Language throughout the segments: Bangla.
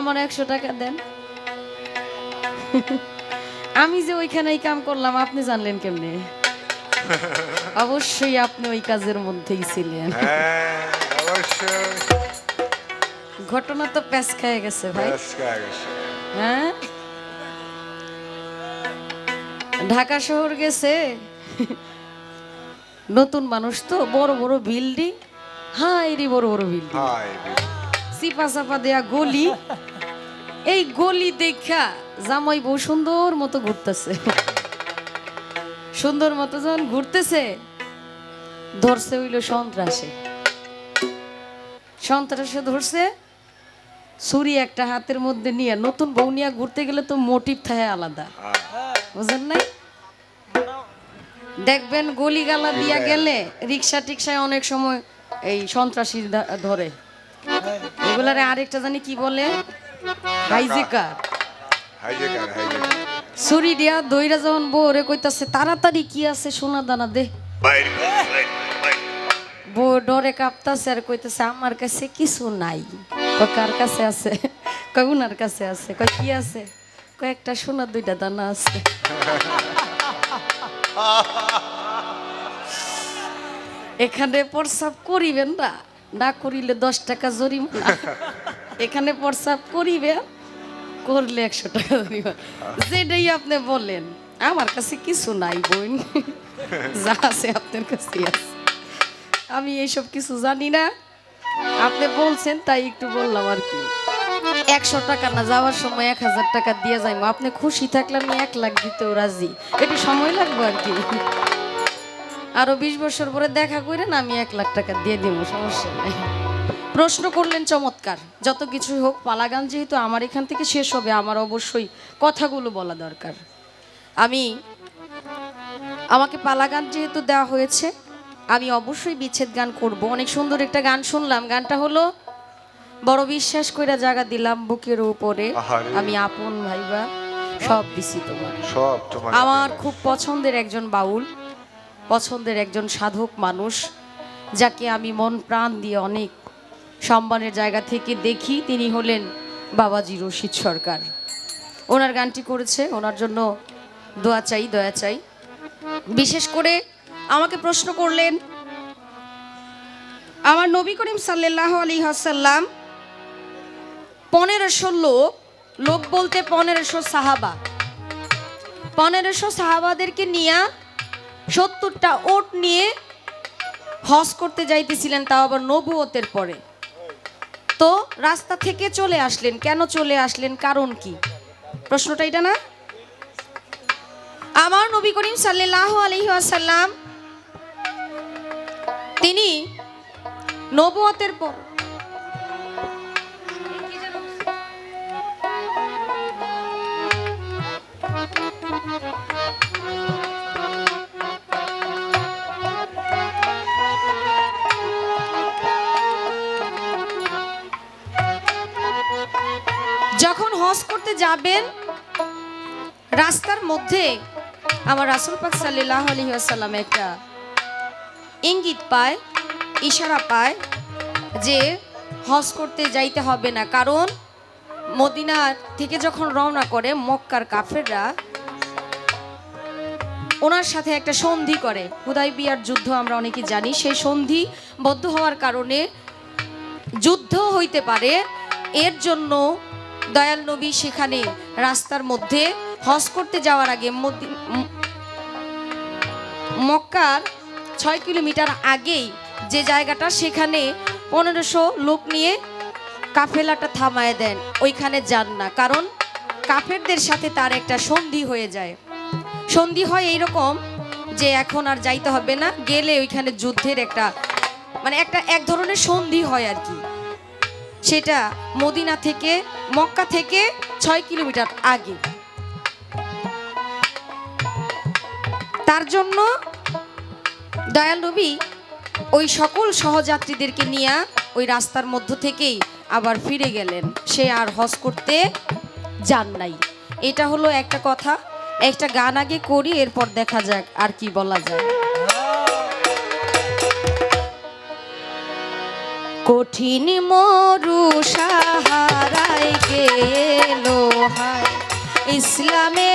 আমার একশো টাকা দেন। আমি যে ওইখানে এই কাম করলাম আপনি জানলেন কেমনে? অবশ্যই আপনি ওই কাজের মধ্যেই ছিলেন। হ্যাঁ ঘটনা তো প্যাস খেয়ে গেছে ভাই। হ্যাঁ? ঢাকা শহর গেছে। নতুন মানুষ তো বড় বড় বিল্ডিং। হাই রে বড় বড় বিল্ডিং। চাপা দেয়া গলি। এই গলি দেখা জামাই বউ সুন্দর মতো ঘুরতেছে। সুন্দর মতো যখন ঘুরতেছে, ধরছে হইল সন্ত্রাসে। সন্ত্রাসে ধরছে, ছুরি একটা হাতের মধ্যে নিয়ে নতুন বউ নিয়ে ঘুরতে গেলে তো মোটিভ থাকে আলাদা। বুঝেন নাই? দেখবেন গলি গালা দিয়া গেলে রিক্সা টিক্সায় অনেক সময় এই সন্ত্রাসী ধরে। এগুলারে আরেকটা জানি কি বলে? হাইজেকার। Hijacker hijacker. ছুরি দিয়া দইরা যখন বউরে কইতাছে তাড়াতাড়ি কি আছে সোনা দানা দে। বউ ডরে কাঁপতাছে আর কইতাছে আমার কাছে কিছু নাই। কার কাছে আছে? কয় উনার কাছে আছে। কয় কি আছে? কয় একটা সোনা দুইটা দানা আছে। এখানে প্রসাব করিবেন না। না করিলে দশ টাকা জরিমানা। এখানে প্রসাব করিবে, করলে একশো টাকা জরিমানা। যেটাই আপনি বলেন, আমার কাছে কিছু নাই বোন। যা আছে আপনার কাছে আমি এইসব কিছু জানি না। আপনি বলছেন, তাই একটু বললাম আর কি। একশো টাকা না যাওয়ার সময় এক হাজার টাকা দিয়ে যাইবো আপনি খুশি থাকলে আমি এক লাখ দিতেও রাজি। একটু সময় লাগবে আর কি। আরও বিশ বছর পরে দেখা করেন আমি এক লাখ টাকা দিয়ে দিব সমস্যা নেই। প্রশ্ন করলেন চমৎকার যত কিছুই হোক পালাগান যেহেতু আমার এখান থেকে শেষ হবে আমার অবশ্যই কথাগুলো বলা দরকার। আমি আমাকে পালাগান যেহেতু দেওয়া হয়েছে আমি অবশ্যই বিচ্ছেদ গান করব। অনেক সুন্দর একটা গান শুনলাম গানটা হলো বড় বিশ্বাস কইরা জায়গা দিলাম বুকের উপরে। আমি আপন ভাইবা সব দিছি তোমার। সব তোমার আমার খুব পছন্দের একজন বাউল। পছন্দের একজন সাধক মানুষ, যাকে আমি মন প্রাণ দিয়ে অনেক সম্মানের জায়গা থেকে দেখি, তিনি হলেন বাবাজি রশিদ সরকার। ওনার গানটি করেছে, ওনার জন্য দোয়া চাই, দয়া চাই। বিশেষ করে আমাকে প্রশ্ন করলেন, আমার নবী করিম সাল্লাহ আলী হাসাল্লাম পনেরোশো লোক লোক বলতে পনেরোশো সাহাবা। পনেরোশো সাহাবাদেরকে নিয়ে সত্তরটা ওট নিয়ে হজ করতে যাইতেছিলেন, তাও আবার নবুয়তের পরে। তো রাস্তা থেকে চলে আসলেন, কেন চলে আসলেন, কারণ কি? প্রশ্নটা এটা না? আমার নবী করিম সাল্লাহ আলহিহাসাল্লাম তিনি নবুয়তের পর যাবেন, রাস্তার মধ্যে আমার রাসুল পাক সাল্লাহ আলহি আসাল্লাম একটা ইঙ্গিত পায়, ইশারা পায় যে হজ করতে যাইতে হবে না। কারণ মদিনা থেকে যখন রওনা করে, মক্কার কাফেররা ওনার সাথে একটা সন্ধি করে। হুদাই বিয়ার যুদ্ধ আমরা অনেকে জানি, সেই সন্ধি বদ্ধ হওয়ার কারণে যুদ্ধ হইতে পারে। এর জন্য দয়াল নবী সেখানে রাস্তার মধ্যে হজ করতে যাওয়ার আগে মক্কার ছয় কিলোমিটার আগেই যে জায়গাটা, সেখানে পনেরোশো লোক নিয়ে কাফেলাটা থামায় দেন। ওইখানে যান না, কারণ কাফেরদের সাথে তার একটা সন্ধি হয়ে যায়। সন্ধি হয় এইরকম যে এখন আর যাইতে হবে না, গেলে ওইখানে যুদ্ধের একটা মানে একটা এক ধরনের সন্ধি হয় আর কি। সেটা মদিনা থেকে, মক্কা থেকে ছয় কিলোমিটার আগে। তার জন্য দয়াল নবী ওই সকল সহযাত্রীদেরকে নিয়ে ওই রাস্তার মধ্য থেকেই আবার ফিরে গেলেন। সে আর হজ করতে যান নাই। এটা হলো একটা কথা। একটা গান আগে করি, এরপর দেখা যাক আর কি বলা যায়। কঠিন মরু সাহারায় গেল হায়। ইসলামে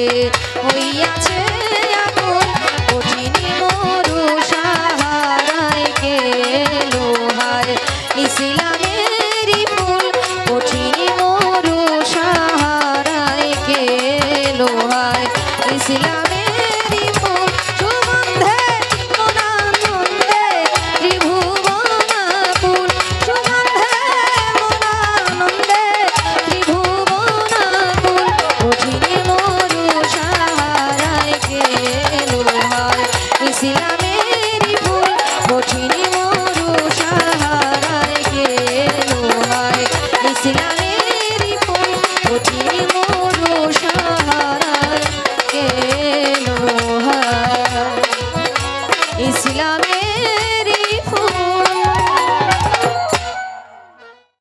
কাছে হইয়াছে আপন কঠিনী মরু সাহারায় গেল হায় ইসলামের ফুল কঠিনী মরু সাহারায় গেল হায় ইসলাম